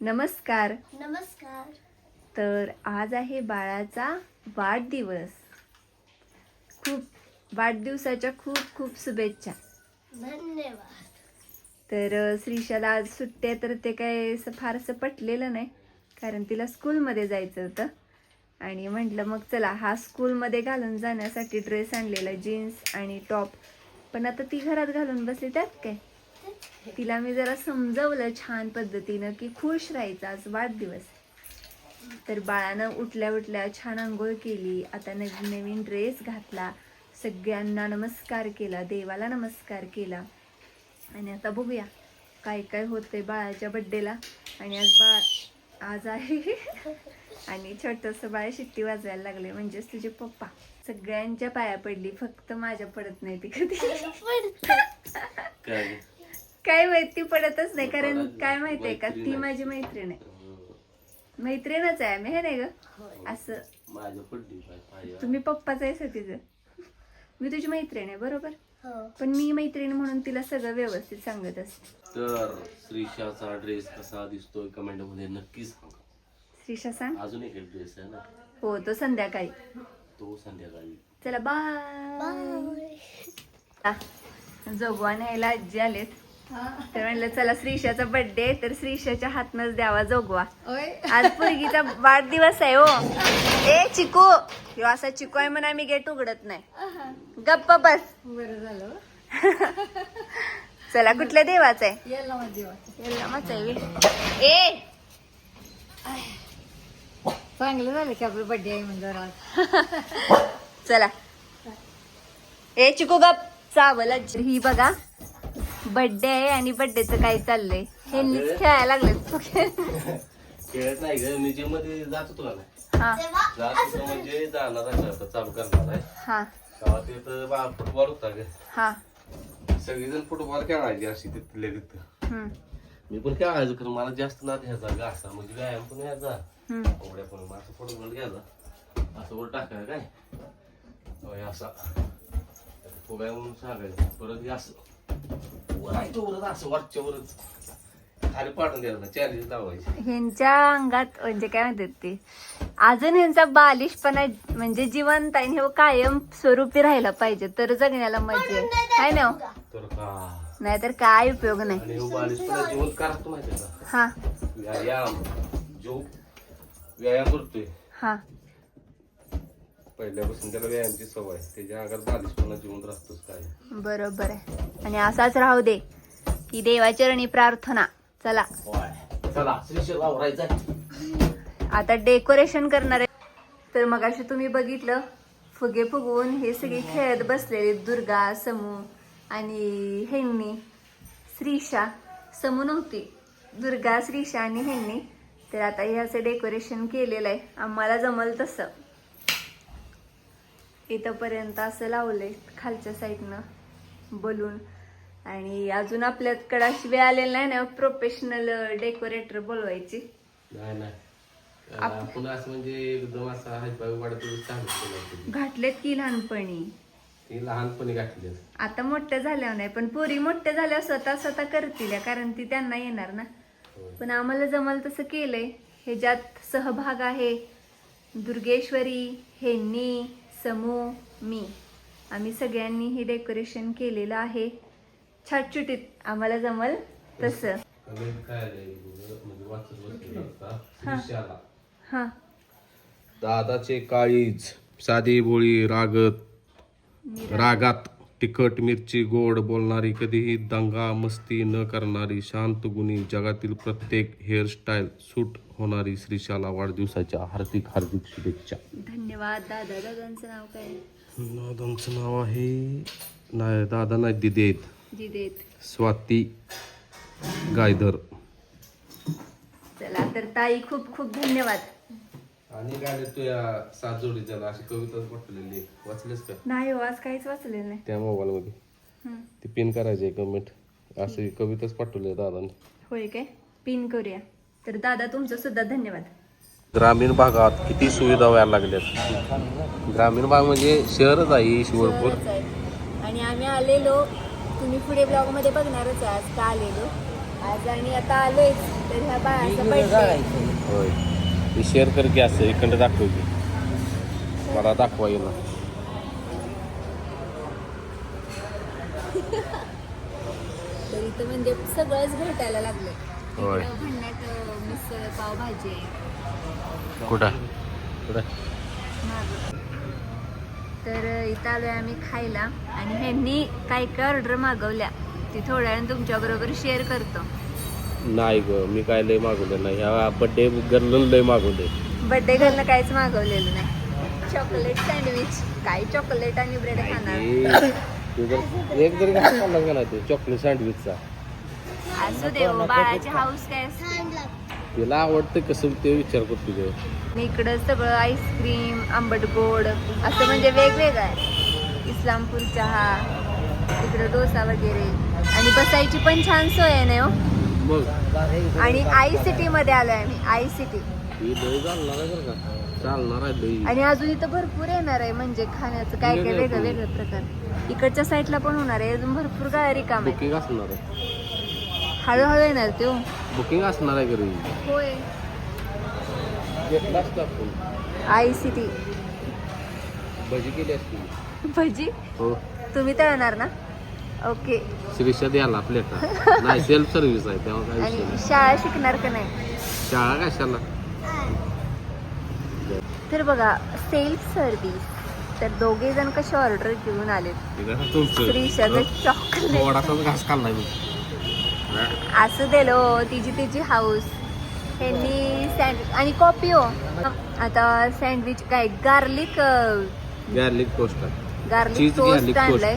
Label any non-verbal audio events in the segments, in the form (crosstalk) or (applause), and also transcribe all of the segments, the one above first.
नमस्कार. नमस्कार. तर आज आहे बाळाचा वाढदिवस. खूप वाढदिवसाच्या खूप खूप शुभेच्छा. धन्यवाद. तर श्रीशाला आज सुट्ट्या तर ते काय असं फारसं पटलेलं नाही कारण तिला स्कूलमध्ये जायचं होतं. आणि म्हटलं मग चला हा स्कूलमध्ये घालून जाण्यासाठी ड्रेस आणलेला जीन्स आणि टॉप. पण आता ती घरात घालून बसली त्यात काय? तिला मी जरा समजवलं छान पद्धतीनं की खुश राहायचं आज वाढदिवस. तर बाळानं उठल्या उठल्या छान आंघोळ केली. आता नवीन नवीन ड्रेस घातला. सगळ्यांना नमस्कार केला देवाला नमस्कार केला. आणि आता बघूया काय काय होतंय बाळाच्या बड्डेला आणि आज बाळ आज आहे. (laughs) आणि छोटंसं बाळ शिट्टी वाजवायला लागले म्हणजेच तुझे पप्पा. सगळ्यांच्या पाया पडली फक्त माझ्या पडत नाही ती कधी काय माहीत ती पडतच नाही कारण. काय माहितीये का? ती. माझी मैत्रीण आहे. मैत्रीणच आहे आम्ही हे नाही ग? असं. पडली तुम्ही पप्पाच आहे सतीचं मी तुझी मैत्रीण आहे बरोबर? हो. पण मी मैत्रीण म्हणून तिला सगळं व्यवस्थित सांगत असते. तर श्रीशाचा ड्रेस कसा दिसतोय कमेंटमध्ये नक्की सांगा. श्रीशा सांग. अजून एक ड्रेस आहे ना? हो तो संध्याकाळी. तो संध्याकाळी. चला बाय. बाय. जोगवा न्यायला आजी आलेत. तर म्हणलं चला श्रीशाचा बर्थडे तर श्रीशाच्या हातनच द्यावा जोगवा. आज पोरगीचा वाढदिवस आहे हो. ए चिकू. ह्यो असा चिकू आहे म्हणा मी गेट उघडत नाही. गप्प बस. बरं झालं चला कुठल्या देवाचा आहे? यल्लामाचा. ए! चांगलं झालं की आपलं बड्डे आहे म्हणजे चला. ए चिकू गप चावल. ही बघा. बर्थडे आहे आणि बर्थडेचं काय चाललंय? ह्यांनीच खेळायला लागलेत खेळत नाही ग मी जिममध्ये जात होतो हा. जात होतो म्हणजे जाणार आहे आता चालू करणार आहे. हा. तेव्हा तिथं बा फुटबॉल होता ग. हा. सगळीजण फुटबॉल खेळायची अशी तिथल्या तिथं. मी पण खेळायचो खरं मला जास्त ना घ्यायचा घासा म्हणजे व्यायाम पण घ्यायचा. कोंबड्या पण असं फुटबॉल घ्यायचा. असं वर टाकाय काय? असा. फुगाय म्हणून सांगायचं. परत हे असं. वरच असं वरच्या वरच खाली पाठवून द्यायचं चॅलेंज लावायची. ह्यांच्या अंगात म्हणजे काय म्हणतात ते? अजून ह्यांचा बालिशपणा म्हणजे जिवंत आहे आणि हे कायम स्वरूपी राहायला पाहिजे तर जगण्याला मजा आहे. ना हो? तर का? नाहीतर काय उपयोग नाही. आणि हो बालिश पण जेवण करतो माहिती का हा. व्यायाम जो व्यायाम करतोय हा. पहिल्यापासून त्याला व्यायामची सवय त्याच्या अंगात बालिशपणा जेवण राहतोच काय बरोबर आहे. आणि असाच राहू दे की देवाचरणी प्रार्थना. चला. होय. चला आता डेकोरेशन करणार आहे. तर मग असे तुम्ही बघितलं फुगे फुगवून हे सगळे खेळत बसलेले दुर्गा समू आणि ह्यांनी श्रीशा. समू नव्हती. दुर्गा श्रीशा आणि ह्यांनी तर आता हे असं डेकोरेशन केलेलं आहे. आम्हाला जमल तसं. इथंपर्यंत असं लावलंय खालच्या साईडनं बलून. आणि अजून आपल्याकडे अशी वेळ आलेली नाही ना प्रोफेशनल डेकोरेटर बोलवायची. नाही नाही. आपण असं म्हणजे एकदम असा हायपाय वाढत चांगलं घातलेत की लहानपणी? ती लहानपणी गाठली आता मोठ्या झाल्यावर नाही पण पोरी मोठ्या झाल्या स्वतः स्वतः करतील कारण ती त्यांना येणार ना. पण आम्हाला जमल तसं केलंय. ह्याच्यात सहभाग आहे दुर्गेश्वरी हेन्नी समू मी. आम्ही सगळ्यांनी हे डेकोरेशन केलेलं आहे. छाटछुटीत आम्हाला जमल तसं. काय म्हणजे हां. दादाचे काळीज साधी भोळी रागत रागात. तिखट मिरची गोड बोलणारी कधीही दंगा मस्ती न करणारी शांत गुणी जगातील प्रत्येक हेअरस्टाईल सूट होणारी श्रीशाला वाढदिवसाच्या हार्दिक हार्दिक शुभेच्छा. धन्यवाद. दादा दादांचं नाव काय? दादांचं नाव आहे नाही दादा नाही दिदी आहेत जी देत स्वाती गायधर. चला तर ताई खूप खूप धन्यवाद. आणि गाडी तुया सात जोडीच्याला अशी कविता पटलेली वाचलीस का? नाही हो आज काहीच वाचलेलं नाही. त्या मोबाईलमध्ये. हम्म. ती पिन करायची कमेंट असे कविताच पाठवले दादाने. होय काय? पिन करूया. तर दादा तुमचं सुद्धा धन्यवाद. ग्रामीण भागात किती सुविधा व्हायला लागल्यात? ग्रामीण भाग म्हणजे शहरच आहे शिवरपूर. आणि आम्ही आलेलो तुम्ही पुढे ब्लॉगमध्ये बघणारच आहे आज का आलेलो. आज आणि आता आलोय तर ह्या बाळाचा बर्थडे होय. मी शेअर कर की असं इकडं दाखव की. मला दाखवा येईल म्हणजे सगळंच भेटायला लागलं होय. भन्नाट मिसळ पावभाजी. आहे कुठं? कुठं. तर इथं आलोय आम्ही खायला. आणि ह्यांनी काय काय ऑर्डर मागवल्या ती थोड्या वेळाने तुमच्या बरोबर शेअर करतो. नाही ग मी काय लय मागवलं नाही. ह्या बड्डे गर्लन लय मागवले बर्थडे घरनं काहीच मागवलेलं नाही. चॉकलेट सँडविच काय चॉकलेट आणि ब्रेड खाणार? तू जर एक जरी घास खाल्ला का नाही ते चॉकलेट सँडविचचा असू दे हो, बाळाची हाऊस काय असते? तिला आवडतं कसं ते विचार करतो तुझे आणि इकडं सगळं आईस्क्रीम आंबट गोड असं म्हणजे वेगवेगळं आहे. इस्लामपूर चहा इकडं डोसा वगैरे. आणि बसायची पण छान सोय आहे ना हो? आणि आई सिटी मध्ये आलोय आम्ही आई सिटी आणि अजून इथं भरपूर येणार आहे म्हणजे खाण्याचं काय काय वेगळं वेगळं प्रकार. इकडच्या साईडला पण होणार आहे अजून भरपूर काय रिकाम आहे बुकिंग असणार आहे. हळूहळू येणार ते हो. बुकिंग असणार आहे घरी. होय. आई सिटी भजी केली असती. भजी? हो. तुम्ही तळणार ना? ओके श्रीषा द्यायला प्लेटा नाही सेल्फ सर्व्हिस आहे तेव्हा काय विषय आणि नाही. शाळा शिकणार का नाही? शाळा कशाला? तर बघा सेल्फ सर्व्हिस तर दोघे जण कसे ऑर्डर घेऊन आलेत? हे कसं तुमचं चॉकलेट घास मी. असं तिची तिची हाऊस ह्यांनी सँडविच आणि कॉफी हो. आता सँडविच काय garlic garlic toast garlic Cheese toast garlic toast. आणलाय.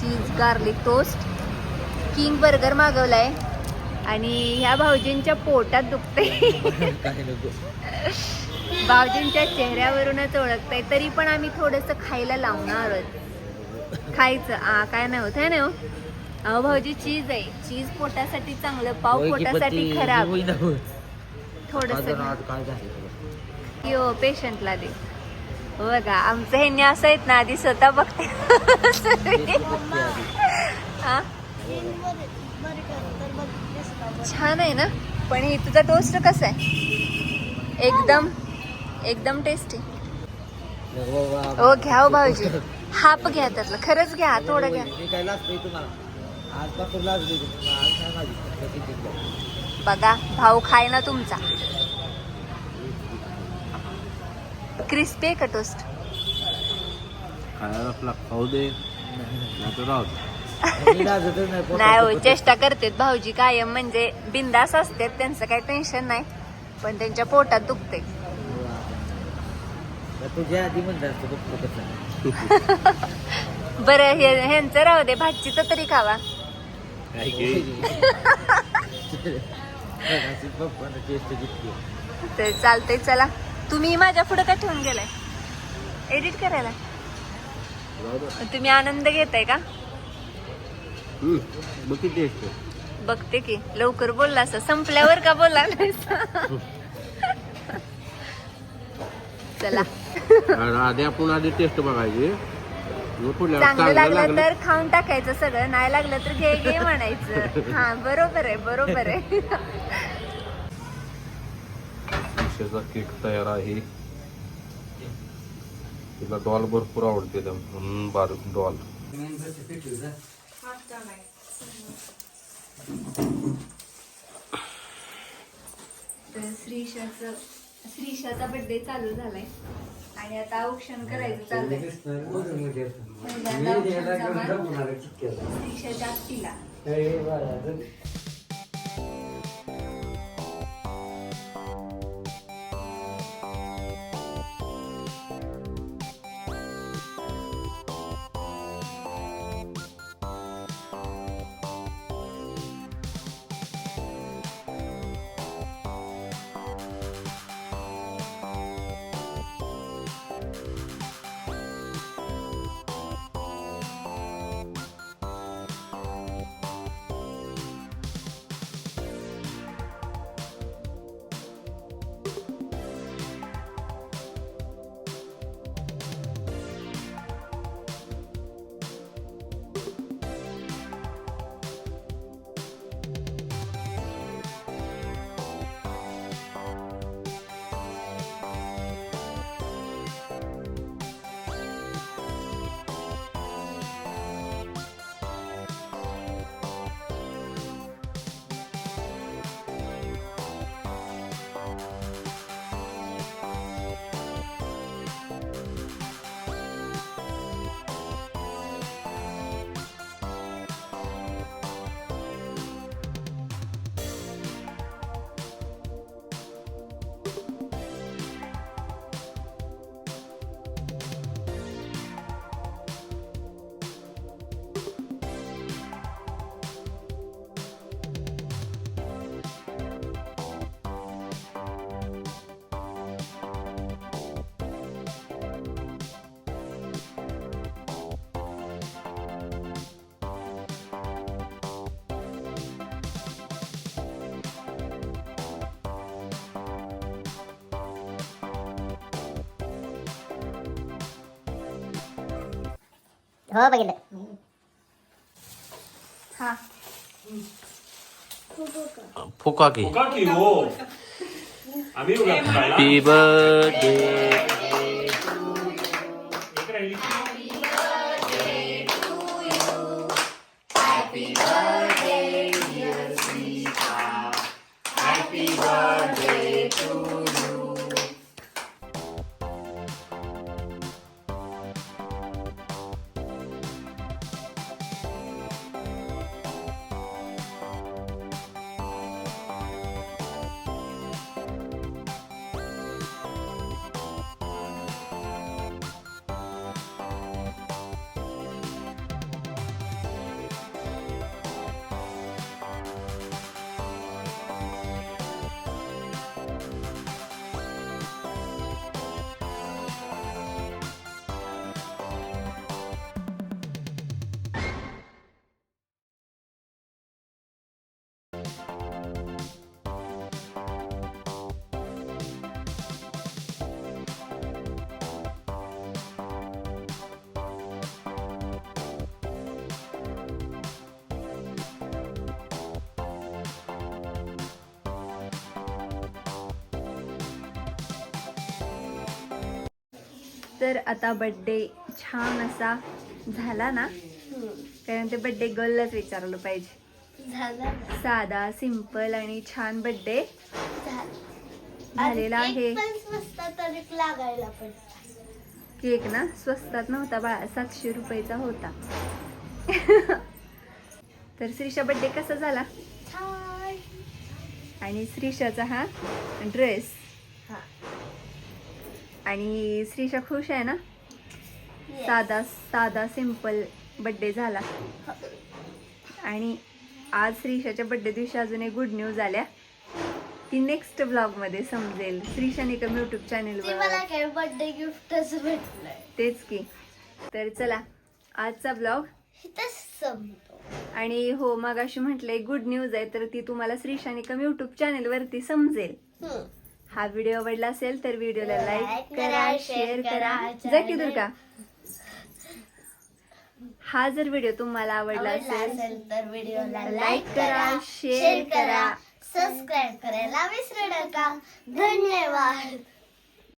Cheese garlic toast king burger मागवलाय. आणि ह्या भाऊजींच्या पोटात दुखते (laughs) भाऊजींच्या चेहऱ्यावरूनच ओळखताय. तरी पण आम्ही थोडस खायला लावणार आहोत. खायचं. आ काय नाही होत है ना हो? अहो भाऊजी चीज आहे. चीज पोटासाठी चांगलं पाव पोटासाठी खराब. थोडस पेशंटला दे. बघा आमचं हे असं आहेत ना आधी स्वतः बघते. हा? छान आहे ना? पण हे तुझा टोस्ट कसा आहे? एकदम एकदम टेस्टी हो घ्या हो भाऊजी. हाप घ्या त्यातलं. खरंच घ्या थोडं घ्या. बघा भाऊ खाय ना तुमचा. क्रिस्पी आहे का टोस्ट खायला आपला खाऊ दे. नाही राहू हो चेष्टा करतेत भाऊजी कायम म्हणजे बिंदास असतात त्यांचं काही टेन्शन नाही पण त्यांच्या पोटात दुखते तुझ्या आधी बरं हे ह्यांचं राहू दे भाजीचं तरी खावा. (laughs) तर चालतंय चला. तुम्ही माझ्या पुढे काय ठेवून गेलाय? एडिट करायला. तुम्ही आनंद घेताय का? बघते की. लवकर बोलला असं. संपल्यावर का बोलला नाही? चला. आधी आपण आधी टेस्ट बघायची. चांगलं लागलं लागलं. तर खाऊन टाकायचं सगळं. नाही लागलं तर घे घे म्हणायचं. हा बरोबर आहे बरोबर आहे. विषयाचा केक तयार आहे. तिला डॉल भरपूर आवडते त्या म्हणून बार डॉल श्रीशाचं श्रीशाचा बर्थडे चालू झालाय. आणि आता औक्षण करायचं चाललंय पहिल्यांदा औक्षण जमा श्रीशाच्या आत्तीला हो बघितलं हा फुका की हॅपी बर्थडे तर आता बड्डे छान असा झाला ना? कारण ते बड्डे गर्लच विचारलं पाहिजे. झालं साधा सिंपल आणि छान बड्डे झालेला आहे. केक ना? स्वस्तात नव्हता बाळा सातशे रुपयाचा होता. तर श्रीषा बड्डे कसा झाला? आणि श्रीषाचा हा ड्रेस. आणि श्रीषा खुश आहे ना. साधा साधा सिंपल बड्डे झाला. आणि आज श्रीषाच्या बड्डे दिवशी अजून एक गुड न्यूज आल्या. ती नेक्स्ट ब्लॉगमध्ये समजेल. श्रीषा निकम युट्यूब चॅनेलवर मला काय बर्थडे गिफ्टच भेटलंय. तेच की. तर चला आजचा ब्लॉग आणि हो मग अशी म्हटलंय गुड न्यूज आहे तर ती तुम्हाला श्रीषा निकम युट्यूब चॅनेलवरती समजेल. हा व्हिडिओ आवडला असेल तर व्हिडिओला लाईक करा शेअर करा जा की दुर्गा. हा जर व्हिडिओ तुम्हाला आवडला असेल तर व्हिडिओला लाईक करा, शेअर करा. करा. सबस्क्राईब करायला विसरू नका. धन्यवाद.